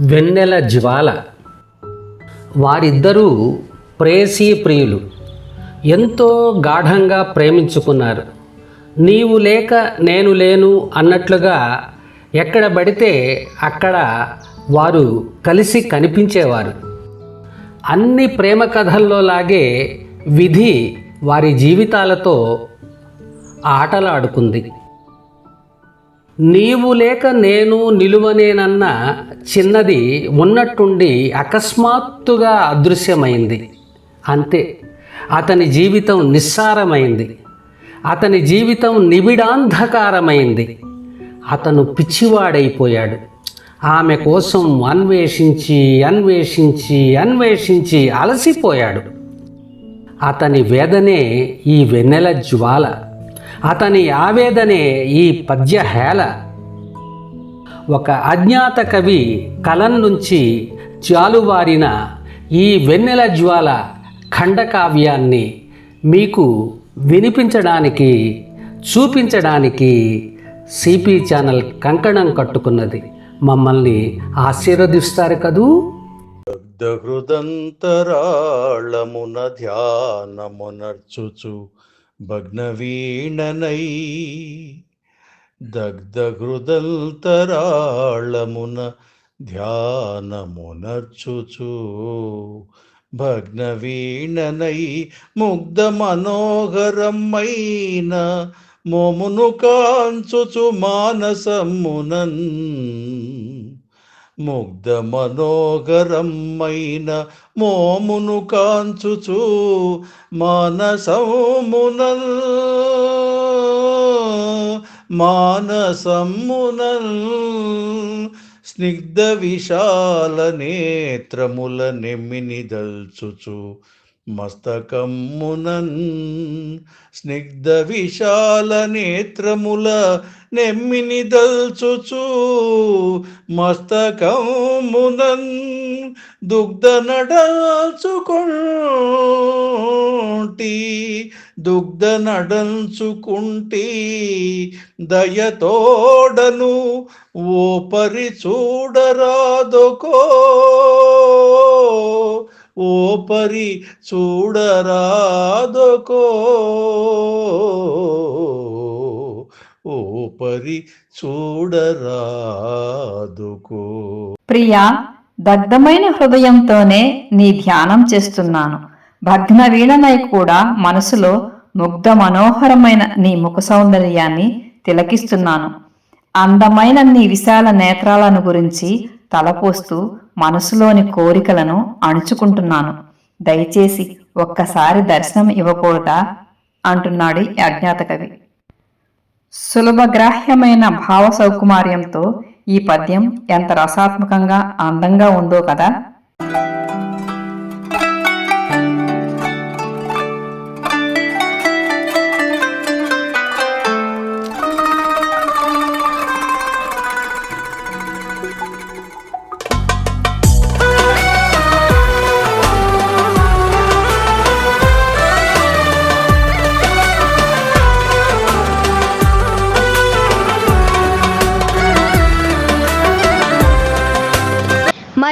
వెన్నెల జ్వాల. వారిద్దరూ ప్రేయసీ ప్రియులు. ఎంతో గాఢంగా ప్రేమించుకున్నారు. నీవు లేక నేను లేను అన్నట్లుగా ఎక్కడ పడితే అక్కడ వారు కలిసి కనిపించేవారు. అన్ని ప్రేమ కథల్లో లాగే విధి వారి జీవితాలతో ఆటలాడుకుంది. నీవు లేక నేను నిలువనేనన్న చిన్నది ఉన్నట్టుండి అకస్మాత్తుగా అదృశ్యమైంది. అంతే. అతని జీవితం నిస్సారమైంది. అతని జీవితం నిబిడాంధకారమైంది. అతను పిచ్చివాడైపోయాడు. ఆమె కోసం అన్వేషించి అన్వేషించి అన్వేషించి అలసిపోయాడు. అతని వేదనే ఈ వెన్నెల జ్వాల. అతని ఆవేదనే ఈ పద్యహేళ. ఒక అజ్ఞాత కవి కలం నుంచి జాలువారిన ఈ వెన్నెల జ్వాల ఖండకావ్యాన్ని మీకు వినిపించడానికి చూపించడానికి సిపి ఛానల్ కంకణం కట్టుకున్నది. మమ్మల్ని ఆశీర్వదిస్తారు కదూ? హృదంతరాళమున ధ్యానమునర్చుచు భగ్నవీణనై దగ్ధహృదంతరాళమున ధ్యానమునర్చుచు. భగ్నవీణనై ముగ్ధ మనోహరమైన మోమును కాంచుచు మానసమునన్. ముగ్ధ మనోగరమైన మోమును కాంచుచు మానసమునల్. మానసమునల్. స్నిగ్ధ విశాల నేత్రముల నెమ్మిని దల్చుచు మస్తకమ్మునన్ స్నిగ్ధ విశాల నేత్రముల నెమ్మిని దల్చుచు మస్తకమ్మునన్ దుగ్ధ నడల్చుకుంటి దుగ్ధ నడల్చుకుంటి దయతోడను ఓ పరి చూడరాదొకో ఓ పరి చూడరాదొకో. ఓ పరి చూడరాదుకో. ప్రియా దగ్ధమైన హృదయంతోనే నీ ధ్యానం చేస్తున్నాను. భగ్న వీణనై కూడా మనసులో ముగ్ధ మనోహరమైన నీ ముఖ సౌందర్యాన్ని తిలకిస్తున్నాను. అందమైన నీ విశాల నేత్రాలను గురించి తలపోస్తూ మనసులోని కోరికలను అణుచుకుంటున్నాను. దయచేసి ఒక్కసారి దర్శనం ఇవ్వకూడదా? అంటున్నాడు అజ్ఞాతకవి అజ్ఞాత కవి. సులభగ్రాహ్యమైన భావ సౌకుమార్యంతో ఈ పద్యం ఎంత రసాత్మకంగా అందంగా ఉందో కదా?